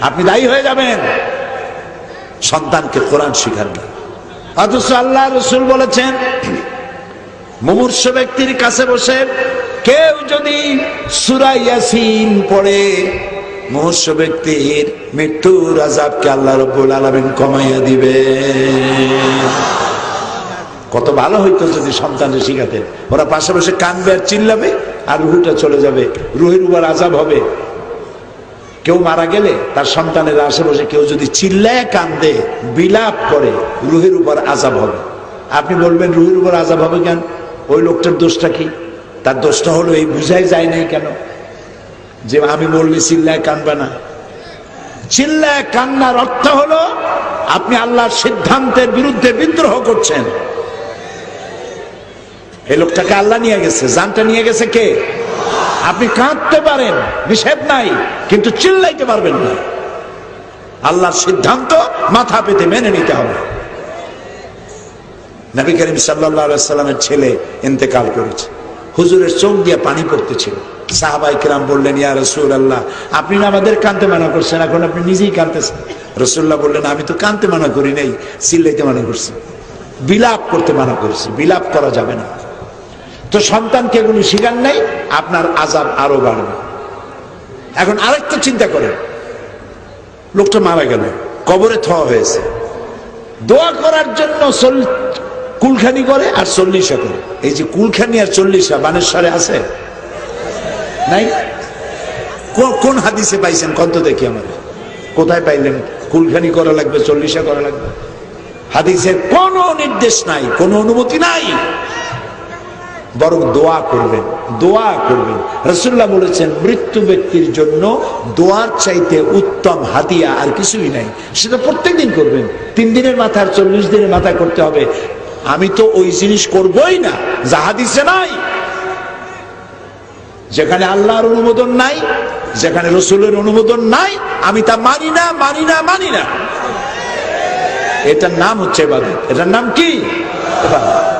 আপনি দায়ী হয়ে যাবেন। সন্তানকে কোরআন শিখার না অথচ আল্লাহ রসুল বলেছেন, মুমূর্ষ ব্যক্তির কাছে বসে কেউ যদি সুরাইয়াসিন পড়ে, মুমূর্ষ ব্যক্তির মৃত্যুর আজাবকে আল্লাহ রব্বুল আলামিন কমাইয়া দিবে। কত ভালো হইতো যদি সন্তানকে শিখাতেন। ওরা পাশে বসে কানবে আর চিল্লাবে, আর রুহুটা চলে যাবে। রুহের উপর আজাব হবে। কেউ মারা গেলে তার সন্তানের আশেপাশে কেউ যদি চিল্লায় কান্দে, বিলাপ করে, রুহের উপর আজাব হবে। আপনি বলবেন, রুহের উপর আজাব হবে কেন? ওই লোকটার দোষটা কি? তার দোষটা হলো এই বুঝাই যায় নাই কেন? যে আমি বললে চিল্লায় কানবে না। চিল্লায় কান্নার অর্থ হলো, আপনি আল্লাহর সিদ্ধান্তের বিরুদ্ধে বিদ্রোহ করছেন। এই লোকটাকে আল্লাহ নিয়ে গেছে। জানটা নিয়ে গেছে কে? আপনি কাঁদতে পারেন, নিষেধ নাই, কিন্তু চিল্লাইতে পারবেন না। আল্লাহর সিদ্ধান্ত মাথা পেতে মেনে নিতে হবে। নবী করিম সাল্লাহ সাল্লামের ছেলে ইন্তেকাল করেছে। হুজুরের চোখ দিয়ে পানি পড়তেছিল। সাহাবাই কিরাম বললেন, ইয়া রসুল আল্লাহ আপনি না আমাদের কানতে মানা করছেন, এখন আপনি নিজেই কানতেছেন রসুল্লাহ বললেন, আমি তো কানতে মানা করি নাই, চিল্লাইতে মানা করছি। বিলাপ করতে মানা করছি, বিলাপ করা যাবে না। তো সন্তানকে এগুলো শিখান নাই, আপনার আজাব আরও বাড়বে। এখন আরেকটা চিন্তা করেন, লোকটা মারা গেল, কবরে থওয়া হয়েছে। দোয়া করার জন্য কুলখানি করে আর চল্লিশা করে। এই যে কুলখানি আর চল্লিশা, বানেশ্বরে আছে? নাই? কোন হাদিসে পাইছেন? কত দেখি আমাদের। কোথায় পাইলেন? কুলখানি করা লাগবে, চল্লিশা করা লাগবে। হাদিসের কোনো নির্দেশ নাই, কোনো অনুমতি নাই। বরং দোয়া করবেন দোয়া করবেন। রসুল্লাহ বলেছেন, মৃত্যু ব্যক্তির জন্য দোয়ার চাইতে উত্তম হাতিয়া আর কিছুই নাই। সেটা প্রত্যেক দিন করবেন। তিন দিনের মাথায় আর চল্লিশ দিনের মাথায় করতে হবে। আমি তো ওই জিনিস করবই না যাহা দিছে নাই। যেখানে আল্লাহর অনুমোদন নাই, যেখানে রসুলের অনুমোদন নাই, আমি তা মানি না মানি না মানি না। এটার নাম হচ্ছে এবার এটার নাম কি?